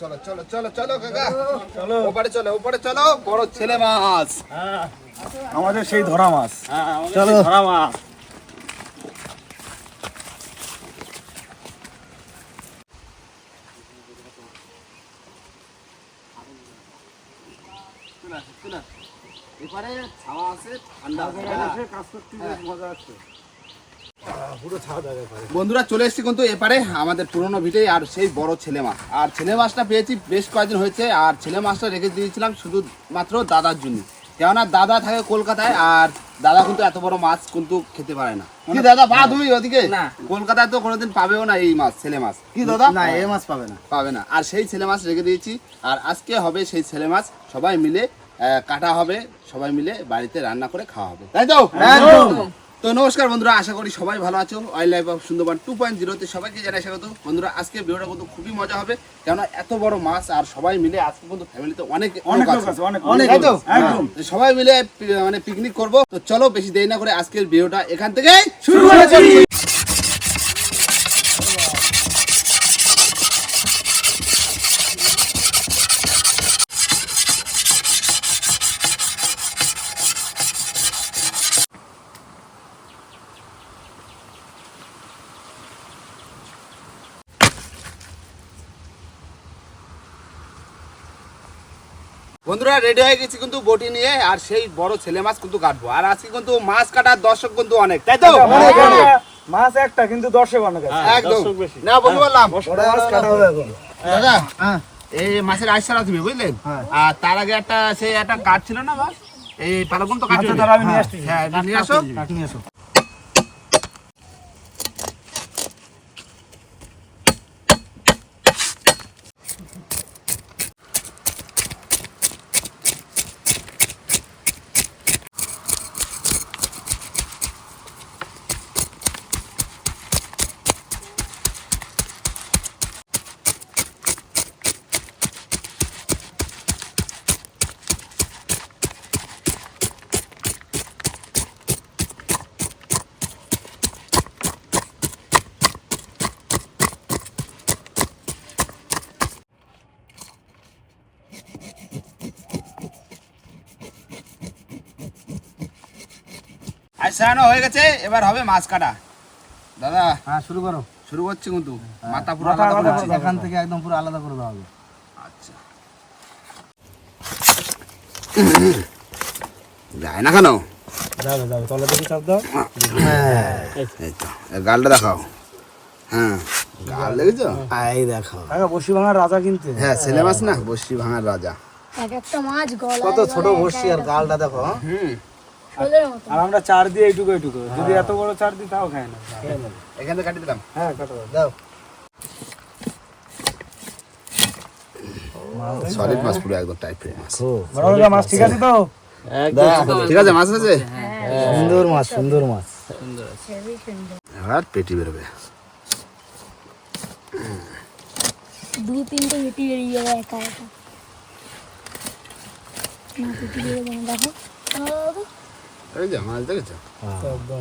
চলো চলো চলো চলো কাকা। চলো। ওপারে চলো ওপারে চলো। বড় ছেলে মাছ। হ্যাঁ। আমাদের সেই ধরা মাছ। চলো। ধরা মাছ। এপারে ছাওয়া আছে ঠান্ডা আছে কাজ করতে মজা আছে। বন্ধুরা চলে এসেছি কিন্তু এপারে আমাদের পুরনো ভিটে আর সেই বড় ছেলে মাছ। আর ছেলে মাছটা পেয়েছি বেশ কয়েকদিন হয়েছে আর ছেলে মাছটা রেখে দিয়েছিলাম শুধু মাত্র দাদার জন্য। কেননা দাদা থাকে কলকাতায় আর দাদা কিন্তু এত বড় মাছ কিন্তু খেতে পারে না। কি দাদা পা তুমি ওদিকে? কলকাতায় তো কোনোদিন পাবেও না এই মাছ ছেলে মাছ। কি দাদা? না এই মাছ পাবে না। পাবে না। আর সেই ছেলে মাছ রেখে দিয়েছি আর আজকে হবে সেই ছেলে মাছ সবাই মিলে কাটা হবে সবাই মিলে বাড়িতে রান্না করে খাওয়া হবে। তাই তো। তো নমস্কার বন্ধুরা আশা করি সবাই ভালো আছো। Wild life of Sundarban two point জিরোতে সবাইকে জানাই স্বাগত। বন্ধুরা আজকে ভিডিওটা কিন্তু খুবই মজা হবে কেননা এত বড় মাছ আর সবাই মিলে আজকে কিন্তু ফ্যামিলিতে অনেক অনেক অনেক? লোক। হ্যাঁ, একদম সবাই মিলে মানে পিকনিক করব। তো চলো বেশি দেরি না করে আজকের ভিডিওটা এখান থেকে শুরু করেছি! বন্ধুরা রেডি হয়ে গেছি কিন্তু বটি নিয়ে আর সেই বড় ছেলে মাছ কিন্তু কাটবো। আর আজকে কিন্তু মাছ কাটার দর্শক কিন্তু অনেক তাই তো? অনেক, অনেক। মাছ একটা কিন্তু দর্শক অনেক আছে। একদম। দর্শক বেশি। না বন্ধু বললাম। বড় মাছ কাটা হবে এখন। দাদা হ্যাঁ। এই মাছের আইস ছাড়া তুমি বুঝলেন? হ্যাঁ। আর তার আগে একটা সেই একটা কাঠ ছিল না মাছ? এই পালাগুন তো কাঠ আচ্ছা আমি নিয়ে আসছি হ্যাঁ নিয়ে আসো। নিয়ে আসো। আইস ছাড়ানো হয়ে গেছে এবার হবে মাছ কাটা। দাদা হ্যাঁ শুরু করো। শুরু করছি কিন্তু। মাথা পুরো আলাদা করছি। এখান থেকে একদম পুরো আলাদা করে দেওয়া হবে। আচ্ছা। যায় না কেন? গালটা দেখাও। হ্যাঁ গাল দেখেছ? এই দেখো কাকা বসি ভাঙার রাজা কিন্তু। হ্যাঁ মাছ না? বসি ভাঙার রাজা। এক একটা মাছ গলা কত ছোট বসি আর গালটা দেখো হ্যাঁ? হুম। আর আমরা চার দিয়ে এইটুকু এইটুকু। যদি এত বড় চার দিই তাও খায় না এখান থেকে কাটি দিলাম? হ্যাঁ কাটো। দাও। সলিড মাছ পুরো একদম টাইপের মাছ। বড় বড় মাছ ঠিক আছে তো? ঠিক আছে মাছ আছে? সুন্দর মাছ সুন্দর মাছ। সুন্দর এবার পেটি বেরোবে। দু তিনটে বেরিয়ে যাবে একা একা। দেখো। এই যে মাছ দেখেছ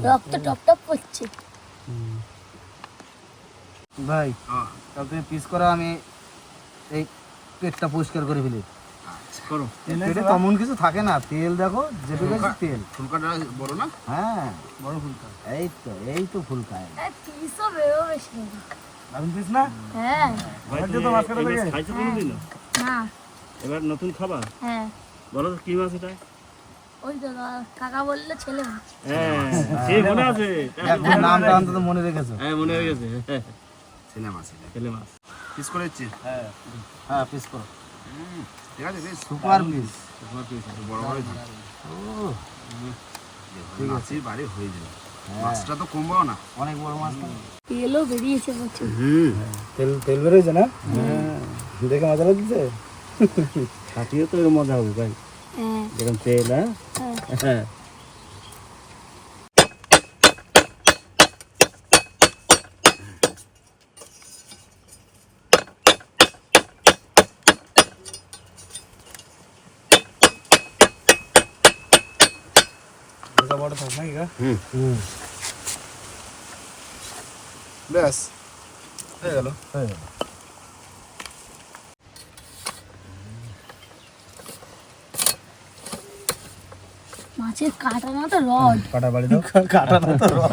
রক্ত টপ টপ করছে। ভাই তাতে পিস করা আমি এই পেটটা পরিষ্কার করে ফেলি। করো। পেটে তেমন কিছু থাকে না তেল দেখো যেটুকু তেল। ফুলকাটা বড় না? হ্যাঁ। বড় ফুলকা। এই তো এই তো ফুলকায় পিসও বেরোবে সুন্দর পিস না? হ্যাঁ। তো মাছ কাটা না। এবার নতুন খাবার? হ্যাঁ। বলো তো কি মাছ এটা? ওই তো কাকা বললে ছেলে হ্যাঁ সে মনে আছে। নামটা অন্তত মনে রেখেছো। হ্যাঁ মনে হয়ে গেছে হ্যাঁ, ছেলে। মাছ ছেলে মাছ পিস করে দিচ্ছি হ্যাঁ। হ্যাঁ পিস করো। ঠিক আছে সুপার পিস। বড় বড় মাছের বাড়ি হয়ে যাবে। মাছটা তো কমবাও না। অনেক বড় মাছ? তেলও বেরিয়েছে প্রচুর। হুম। তেল তেল বেরোয়েছে না? দেখে মজা লাগছে? তো এরকম মজা হবে ভাই। হ্যাঁ। যেরকম তেল হ্যাঁ? হ্যাঁ হ্যাঁ এটা বড় থাক নাকি গা হুম ব্যাস হয়ে গেল হয়ে গেল মাছের কাটা না তো রড। কাটা বাড়ি দাও। কাটা না তো রড।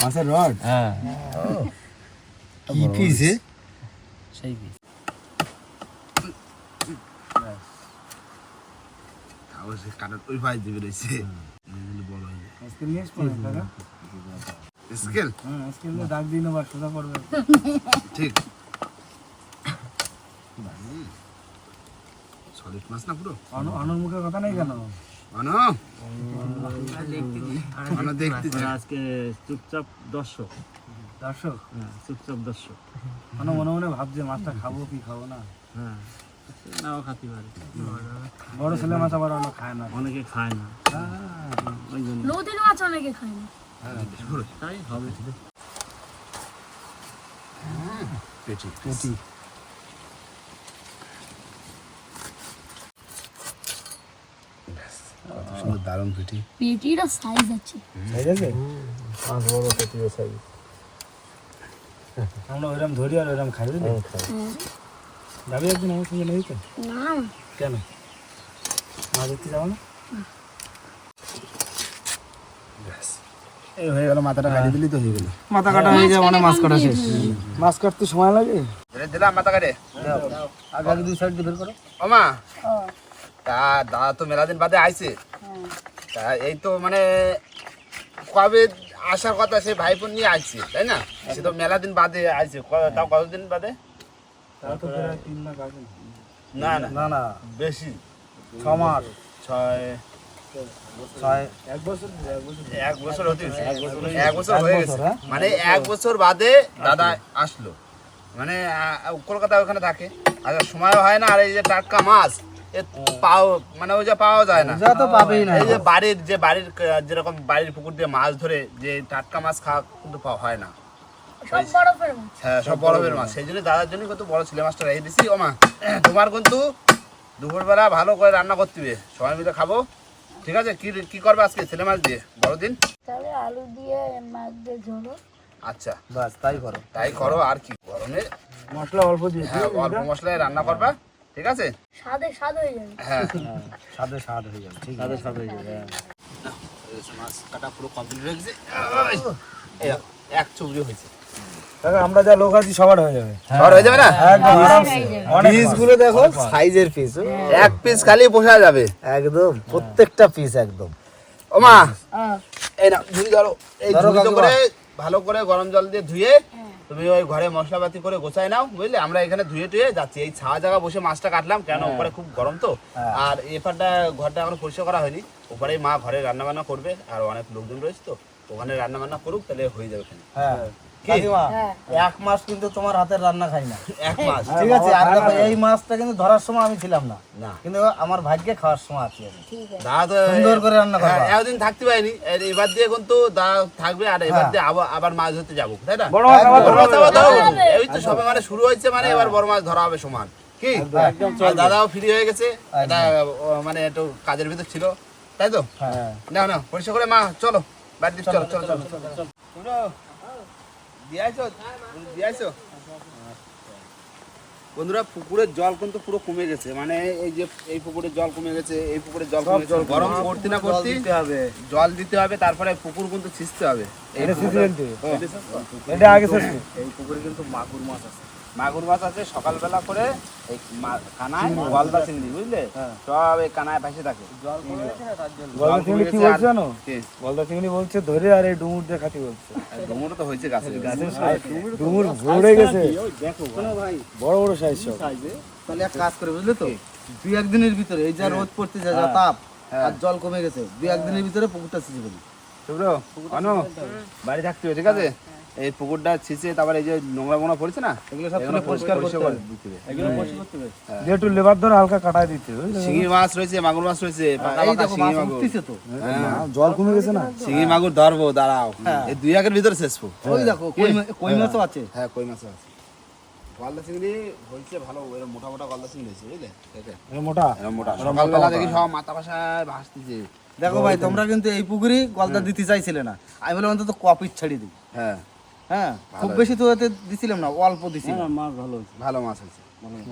মাছের রড? হ্যাঁ। কি পিস সেই পিস সে কাটার ওই ভাই দিবে রয়েছে বড় হয়ে আজকে নিয়ে আসব না স্কেল হ্যাঁ নিয়ে ডাক দিন আবার সোজা পড়বে। ঠিক। সলিড মাছ না পুরো অনু অনুর মুখে কথা নেই কেন? অন। অন দেখতে আজকে চুপচাপ দর্শক। দর্শক? হ্যাঁ চুপচাপ দর্শক। অনু মনে মনে ভাবছে মাছটা খাব কি খাব না? হ্যাঁ নাও খাতে পারে বড় ছেলে মাছ আবার অন্য খায় না। অনেকে খায় না। নদীর মাছ অনেকে খায় না। তাই হবে। পেটি। পেটি। দারুণ পেটি পেটিটা সাইজ আছে। ঠিক আছে? মাছ বড় পেটি সাইজ আমরা ওইরকম ধরি আর ওইরকম খাই বুঝলি? হ্যাঁ। যাবি একদিন আমার সঙ্গে নেই তো? না। কেন? মাছ দেখতে যাব না? এই হয়ে গেল মাথাটা কাটিয়ে দিলি তো হয়ে গেল। মাথা কাটা হয়ে যায় মানে মাছ কাটা শেষ। মাছ কাটতে সময় লাগে? দিলাম মাথা কাটে। আগে দুই সাইড বের করো। ও মা তা দাদা তো মেলা দিন বাদে আইছে। হ্যাঁ। তা এই তো মানে কবে আসার কথা সে ভাইপোন নিয়ে আসছে তাই না? সে তো মেলা দিন বাদে আসছে তাও কতদিন বাদে? না না। না না। বেশি। ছ মাস। ছয় এক বছর হতে গেছে। এক বছর হয়ে গেছে। হ্যাঁ? মানে এক বছর বাদে দাদা আসলো। মানে কলকাতা ওখানে থাকে। আর সময় হয় না আর এই যে টাটকা মাছ পাও মানে ওই যে পাওয়া যায় না। তো পাবেই না। এই যে বাড়ির যে বাড়ির যেরকম বাড়ির পুকুর দিয়ে মাছ ধরে যে টাটকা মাছ খাওয়া কিন্তু পাওয়া হয় না। সব বরফের মাছ। হ্যাঁ সব বরফের মাছ। সেই জন্য দাদার জন্য কিন্তু বড় ছেলে মাছটা রেখে দিছি। ও মা তোমার কিন্তু দুপুরবেলা ভালো করে রান্না করতে হবে। সবাই মিলে খাব। ঠিক আছে? কি কি করবে আজকে ছেলে মাছ দিয়ে? বড়দিন? তাহলে আলু দিয়ে মাছ দিয়ে ঝোলো। আচ্ছা। বাস তাই করো। তাই করো আর কি। গরমে মশলা অল্প দিয়ে হ্যাঁ অল্প মশলায় রান্না করবা। ঠিক আছে? স্বাদে স্বাদ হয়ে যাবে। হ্যাঁ স্বাদে স্বাদ হয়ে যাবে ঠিক আছে। সাথে সাথে মাছ কাটা পুরো কমপ্লিট হয়ে গেছে। এক চুবড়ি হয়েছে। আমরা যা লোক আছি সবার হয়ে যাবে। সবার হয়ে যাবে না? পিসগুলো দেখো সাইজের পিস এক পিস খালি পোষা যাবে। একদম। প্রত্যেকটা পিস একদম। ও মা হ্যাঁ। এই না ঝুড়ি ধরো এই কাকিমা। করে ভালো করে গরম জল দিয়ে ধুয়ে তুমি ওই ঘরে মশলাপাতি করে গোছায় নাও বুঝলে? আমরা এখানে ধুয়ে টুয়ে যাচ্ছি। এই ছাওয়া জায়গা বসে মাছটা কাটলাম কেন? ওপরে খুব গরম তো। হ্যাঁ। আর এপারটা ঘরটা এখন পরিষ্কার করা হয়নি। ওপরে মা ঘরে রান্নাবান্না করবে আর অনেক লোকজন রয়েছে তো। ওখানে রান্নাবান্না করুক তাহলে হয়ে যাবে হ্যাঁ হ্যাঁ। এক মাস কিন্তু তোমার হাতের রান্না খাই না। এক মাস? ঠিক আছে আর এই মাছটা কিন্তু ধরার সময় আমি ছিলাম না। না। কিন্তু আমার ভাগ্যে খাওয়ার সময় আছি। আমি ঠিক আছে। দাদা তো সুন্দর করে রান্না করবা। হ্যাঁ, এতদিন থাকতে পারিনি। এবার দিয়ে কিন্তু দাদা থাকবে আর এবার হ্যাঁ। দিয়ে আবার মাছ ধরতে যাব তাই না? বড় মাছ। এই তো সবে মানে শুরু হয়েছে মানে এবার বড় মাছ ধরা হবে সমান। কি? দাদাও ফ্রি হয়ে গেছে। এটা মানে একটু কাজের ভিতর ছিল তাই তো? হ্যাঁ। না না পরিষ্কার করে মা চলো। বাড়ি চলো চলো চলো চলো বন্ধুরা পুকুরের জল কিন্তু পুরো কমে গেছে। মানে এই যে এই পুকুরের জল কমে গেছে এই পুকুরের জল কমে গেছে। গরম করতে না করতে হবে। জল দিতে হবে তারপরে পুকুর কিন্তু ছিঁচতে হবে। ও, এটা আগে এই পুকুরে কিন্তু মাগুর মাছ আছে। মাগুর মাছ আছে সকালবেলা করে এই কানায় গলদা চিংড়ি বুঝলে? সব এই কানায় ভাসে থাকে। গলদা চিংড়ি কি বলছে জানো? কি? গলদা চিংড়ি বলছে ধরে আর এই ডুমুর দিয়ে খাতি বলছে। আর ডুমুরও তো হয়েছে গাছে ডুমুর। ভরে গেছে। বড় বড় সাইজ সব। তাহলে এক কাজ করে বুঝলে তো? দুই একদিনের ভিতরে এই যা রোদ পড়তে যা যা তাপ আর জল কমে গেছে দুই একদিনের ভিতরে পুকুরটা সিজে ফেলি শুভ্র অনু বাড়ি থাকতে হবে ঠিক আছে? এই পুকুরটা ছিঁচে তারপর এই যে নোংরা মোংরা পড়েছে না এগুলো সব এগুলো পরিষ্কার করতে হবে। এগুলো পরিষ্কার করতে হবে। একটু লেবার ধরে হালকা কাটায় দিতে? শিঙি মাছ রয়েছে মাগুর মাছ রয়েছে পাকা পাকা শিঙি মাগুর। তো। হ্যাঁ, জল কমে গেছে না? শিঙি মাগুর ধরবো দাঁড়াও। এই দুই একের ভিতরে শেষবো ওই দেখো কই কই মাছও আছে? হ্যাঁ কই মাছ আছে। গলদা চিংড়ি হয়েছে ভালো এরকম মোটা মোটা গলদা চিংড়ি হয়েছে বুঝলে? দেখে। মোটা? এরকম মোটা। সকালবেলা দেখি সব মাথা ভাষায় ভাসতেছে। দেখো ভাই তোমরা কিন্তু এই পুকুরি গলদা দিতে চাইছিলে না। আমি বলে অন্তত কপির ছাড়ি দিই। হ্যাঁ। হ্যাঁ খুব বেশি তো এতে দিছিলাম না অল্প দিছিলাম। মাছ ভালো হয়েছে। ভালো মাছ হয়েছে।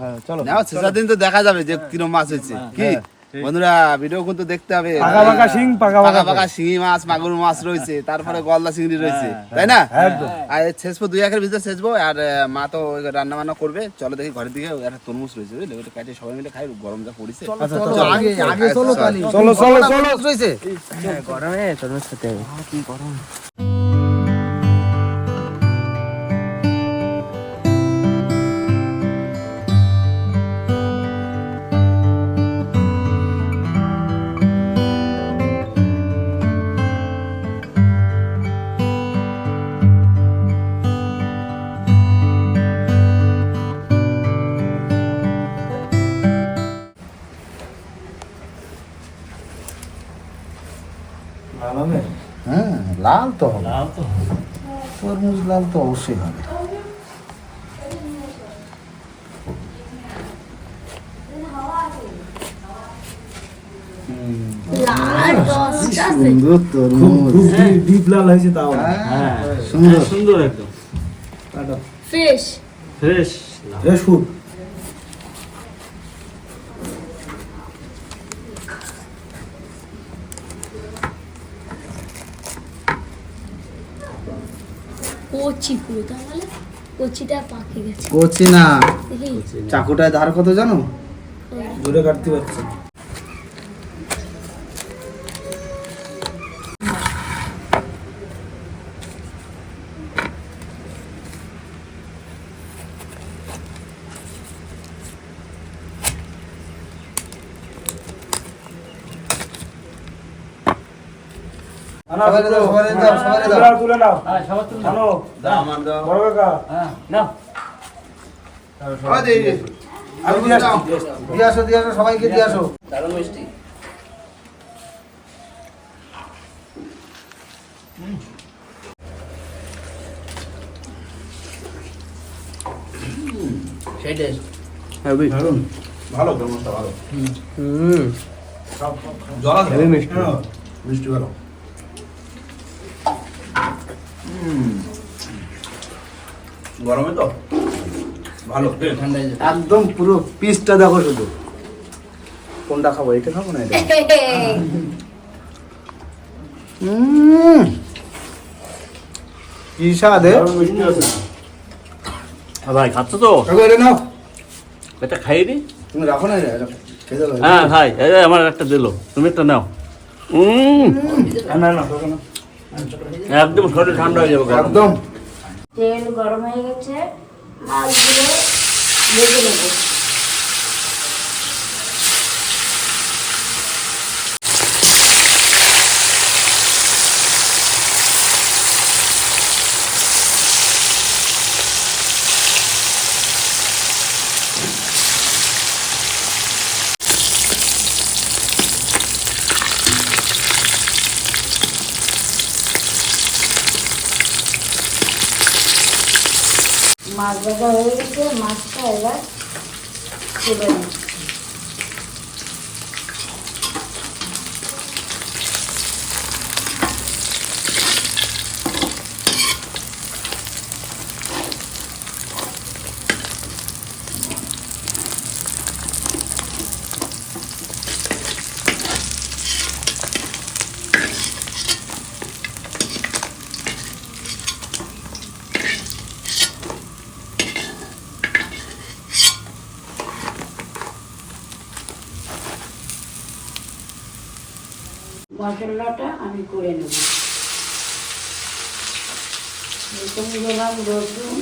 হ্যাঁ চলো। শেষের দিন তো দেখা যাবে যে কিরম মাছ হয়েছে। কি? বন্ধুরা ভিডিও কিন্তু দেখতে হবে। পাকা পাকা শিং, পাকা পাকা পাকা পাকা শিঙি মাছ মাগুর মাছ রয়েছে তারপরে গলদা চিংড়ি রয়েছে তাই না? একদম। আর শেষবো দুই একের ভিতরে শেষবো আর মা তো রান্না বান্না করবে। চলো দেখি ঘরের দিকে একটা তরমুজ রয়েছে বুঝলে? ওটা কাটে সবাই মিলে খাই গরম যা পড়েছে। চলো আগে আগে চলো চলো চলো চলো রয়েছে। গরমে তরমুজ খেতে হবে। হ্যাঁ লাল তো হবে। লাল তো তরমুজ লাল তো অবশ্যই হবে। সুন্দর তরমুজ। ডিপ লাল হয়েছে তাও হ্যাঁ সুন্দর। সুন্দর একদম। ফ্রেশ। ফ্রেশ। Fresh food. কচি পুরো তাহলে কচিটা পাকে গেছে। কচি না। চাকুটায় ধার কত জানো? দূরে কাটতে পারছে। সবাইকে দিয়ে আসো। দারুণ মিষ্টি। ভালো মিষ্টি। মিষ্টি ভালো। গরমে তো? ভালো ঠান্ডায় একদম পুরো পিসটা দেখো শুধু। কোনটা খাব এটা খাব না এটা। কি স্বাদ হ্যাঁ ভাই খাচ্ছ তো? এটা নাও। এটা খাইয়ে দি। তুমি রাখো না। হ্যাঁ ভাই আমার একটা দিলো। তুমি একটা নাও। উম না না না একদম শরীর ঠান্ডা হয়ে যাবে একদম। তেল গরম হয়ে গেছে মাছগুলো ভেজে নেব মাছ ভাজা হয়ে গেছে মাছটা এবার তুলে নিই মশলাটা আমি করে নেব। প্রথমে দিলাম রসুন,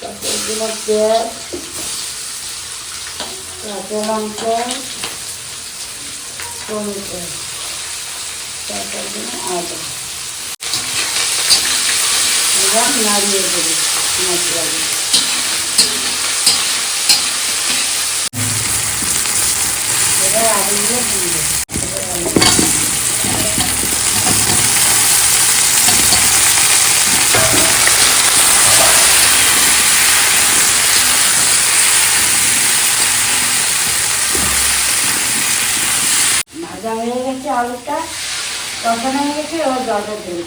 তারপর দিলাম পেঁয়াজ, কাঁচা লঙ্কা, টমেটো, তারপর দিলাম আদা। এবার নাড়িয়ে দেবো মশলাগুলো এবার আলুগুলো দিয়ে দেবো ভাজা হয়ে তখন হয়ে গেছে ও জলটা দিয়ে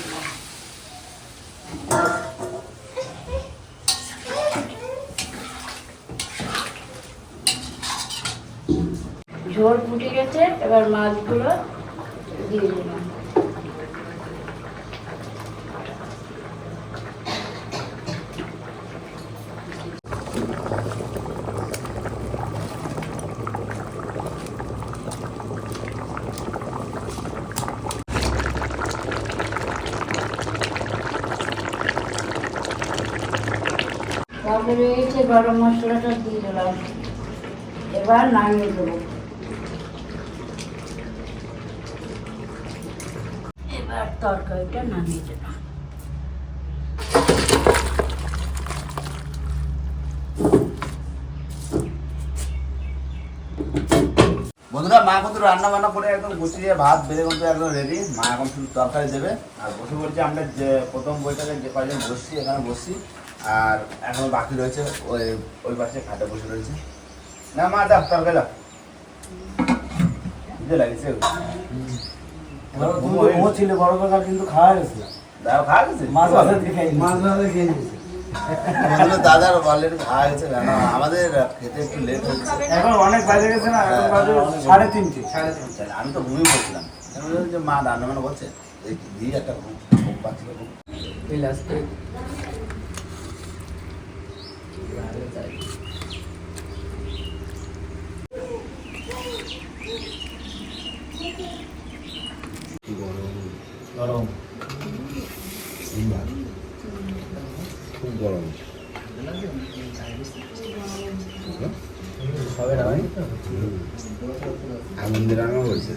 ঝোল ফুটে গেছে এবার মাছগুলো দিয়ে দিলাম তারপরে এই যে গরম মশলাটা দিয়ে দিলাম। এবার নামিয়ে দেবো। এবার তরকারিটা নামিয়ে দেবো। বন্ধুরা, মা কিন্তু রান্না বান্না করে একদম গুছিয়ে ভাত বেড়ে কিন্তু একদম রেডি মা এখন শুধু তরকারি দেবে। আর বসে বলছি আমরা যে প্রথম বইটাকে যে কয়জন বসছি, এখানে বসছি। আর এখন বাকি রয়েছে ওই ওই পাশে খাটে বসে রয়েছে। না মা দাও তরকারি দাও যে লাগিয়েছে ও ছিল বড় কাকা কিন্তু খাওয়া গেছে। দাও খাওয়া গেছে মাছ দিয়ে খেয়ে দাদার খাওয়া গেছে কেন? আমাদের খেতে একটু লেট হচ্ছে এখন অনেক বাজে গেছে না এখন বাজে সাড়ে তিনটে। আমি তো ঘুমিয়ে পড়ছিলাম। বললাম যে মা রান্না করছে? এই দিই একটা ঘুম ঘুম পাচ্ছিল ঘুম এই লাস্টে রান্না হয়েছে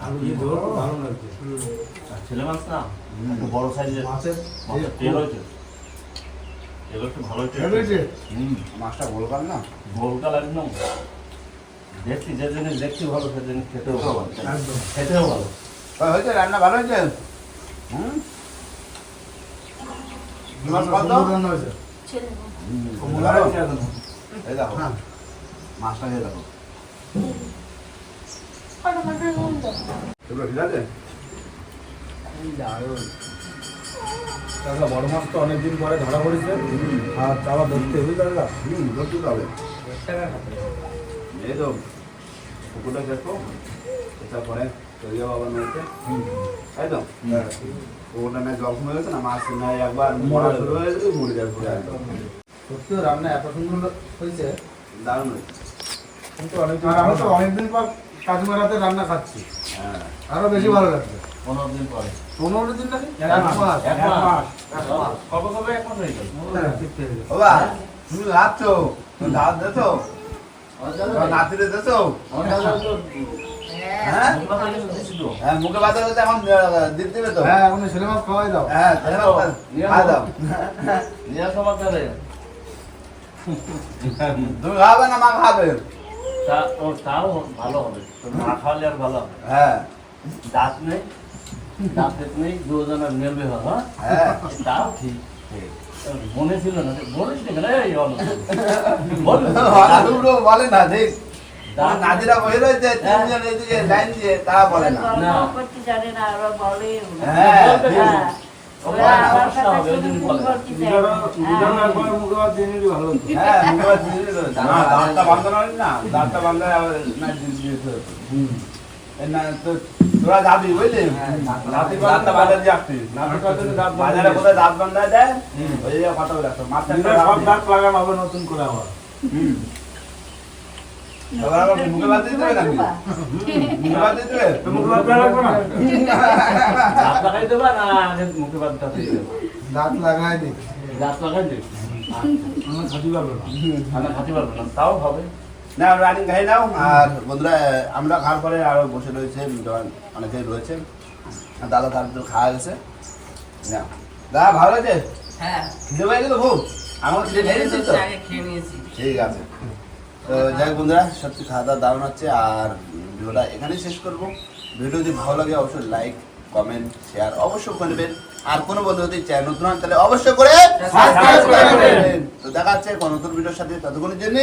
আলু দিয়ে ঝোল ভালো লাগছে আর ছেলে মাছ না বড় সাইজের মাছের মাছের তেল হয়েছে। তেল একটু ভালো হয়েছে মাছটা না? গোলকাল একদম। দেখছি যে জিনিস দেখছি ভালো সে জিনিস খেতেও ভালো। খেতেও ভালো হয়েছে রান্না ভালো হয়েছে? হুম মাছ কত রান্না হয়েছে ভালো? এই দেখো মাছটা দেখো ঠিক আছে বড় মাছ তো অনেকদিন পরে ধরা পড়েছে আর চাওয়া ধরতে বুঝলি কাকা হুম ধরতে হবে এই তো পুকুরটা দেখো এটা পরে চলিয়ে বাবা নদীতে তাই তো? পুকুরটা না জল কমে গেছে না? মাছ না একবার মরা শুরু হয়ে গেছে মরে যাবে পুরো একদম। সত্যি রান্না এত সুন্দর হয়েছে। দারুণ হয়েছে। কিন্তু অনেক আমরা তো অনেকদিন পর কাকিমারাতে রান্না খাচ্ছি। হ্যাঁ। আরও বেশি ভালো লাগছে পনেরো দিন পরে। পনেরো দিন নাকি? এক মাস। এক মাস। কবে কবে এক মাস হয়ে গেল? বাবা তুমি লাচ্ছো। তুমি দাঁত দেছো নাতিরে দেছো হ্যাঁ? হ্যাঁ মুখে বাতা করতে এখন দিতে দেবে তো। হ্যাঁ এখন ছেলে মাছ খাওয়াই দাও। হ্যাঁ তাহলে খাওয়া দাও। নিয়ে আসো আমার কাছে তুমি খাবে না মা খাবে তাও ভালো হবে। তো খাওয়ালে আর ভালো হবে। হ্যাঁ। দাঁত নেই দাঁতের নেই দুজনের মেলবে হ্যাঁ? হ্যাঁ। তাও ঠিক ঠিক। মনে ছিল না বলিস না এই অন্য বল দুটো বলে না ঠিক নাজিরা বই রয়েছে তিনজন এদিকে লাইন দিয়ে তারা বলে না। জানে না ওরা বলে। হ্যাঁ হ্যাঁ। হ্যাঁ। দিয়ে হ্যাঁ দিয়ে দাঁতটা বান্ধা না দাঁতটা বান্ধা দিয়ে যাবি বুঝলি? দিয়ে দাঁত বাজারে কোথায় দাঁত বান্ধা যায়। ওই কথা বলে মাথা সব দাঁত লাগানো হবে নতুন করে আবার। দাঁত লাগাই দাঁত লাগাই আমরা খাতে পারব না আমি খাতে পারব না তাও হবে না রানিং খাই নাও আর বন্ধুরা আমরা খাওয়ার পরে আরও বসে রয়েছে অনেকেই রয়েছে দাদা তার খাওয়া গেছে না দাদা ভালো আছে হ্যাঁ খিদে গেল খুব আমার খিদে খেয়ে নিয়েছিস তো আগে খেয়ে নিয়েছি। ঠিক আছে। তো যাই বন্ধুরা সবচেয়ে খাওয়া দাওয়া দারুণ হচ্ছে আর ভিডিওটা এখানেই শেষ করব। ভিডিও যদি ভালো লাগে, অবশ্যই লাইক কমেন্ট শেয়ার অবশ্যই করে নেবেন। আর কোনো বন্ধু যদি চ্যানেল নতুন হন, তাহলে অবশ্যই করে তো দেখা যাচ্ছে কোনো নতুন ভিডিওর সাথে, ততক্ষণের জন্য